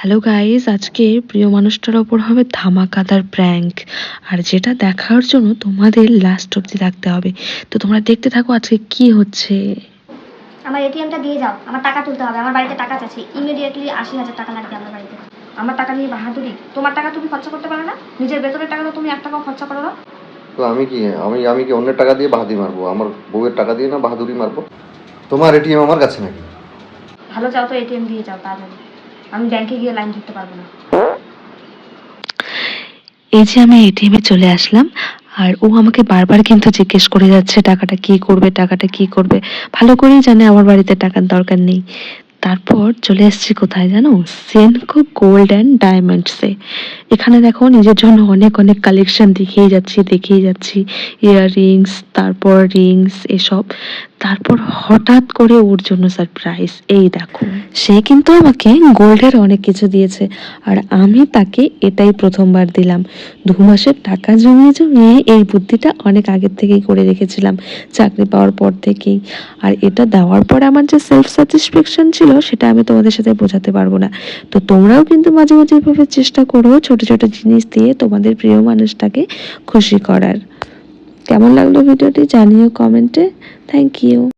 Hello guys আজকে প্রিয় মানুষটার ওপর হবে ধামাকাদার প্র্যাঙ্ক আর যেটা দেখার জন্য তোমাদের লাস্ট অবধি থাকতে হবে। তো তোমরা দেখতে থাকো আজকে কি হচ্ছে। আমার এটিএমটা দিয়ে যাও আমার টাকা তুলতে হবে আমার বাড়িতে টাকা চাচ্ছি ইমিডিয়েটলি আশি হাজার টাকা লাগবে আমার বাড়িতে। আমার টাকা নিয়ে বাহাদুরি। তোমার টাকা তুমি খরচা করতে পারো না? নিজের বেতনের টাকা তো তুমি এক টাকাও খরচা করো না। তো আমি কি আমি আমি কি অন্যের টাকা দিয়ে বাহাদুরি মারবো? আমার বউয়ের টাকা দিয়ে না বাহাদুরি মারবো? তোমার এটিএম আমার কাছে নাকি? ভালো চাও তো এটিএম দিয়ে যাও তাড়াতাড়ি আমি ব্যাংকে গিয়ে লাইন ধরতে পারব না। এই যে আমি এটিএম এ চলে আসলাম, আর ও আমাকে বারবার কিন্তু জিজ্ঞেস করে যাচ্ছে টাকাটা কি করবে, টাকাটা কি করবে। ভালো করেই জানে আমার বাড়িতে টাকার দরকার নেই। তারপর চলে এসেছি কোথায় জানো? সেনকো গোল্ড অ্যান্ড ডায়মন্ডসে এখানে দেখো নিজের জন্য অনেক অনেক কালেকশন দেখিয়ে যাচ্ছি দেখিয়ে যাচ্ছি। ইয়াররিংস তারপর রিংস এসব। তারপর হঠাৎ করে ওর জন্য সারপ্রাইজ এই দেখো, সে কিন্তু আমাকে গোল্ডের অনেক কিছু দিয়েছে আর আমি তাকে এটাই প্রথমবার দিলাম। দু মাসের টাকা জমিয়ে জমিয়ে এই বুদ্ধিটা অনেক আগের থেকেই করে রেখেছিলাম চাকরি পাওয়ার পর থেকেই। আর এটা দেওয়ার পর আমার যে সেলফ স্যাটিসফ্যাকশন ছিল সেটা আমি তোমাদের সাথে বোঝাতে পারব না। তো তোমরাও কিন্তু মাঝে মাঝে এভাবে চেষ্টা করো ছোট ছোট জিনিস দিয়ে তোমাদের প্রিয় মানুষটাকে খুশি করার। কেমন লাগল ভিডিওটি জানিও কমেন্টে। Thank you.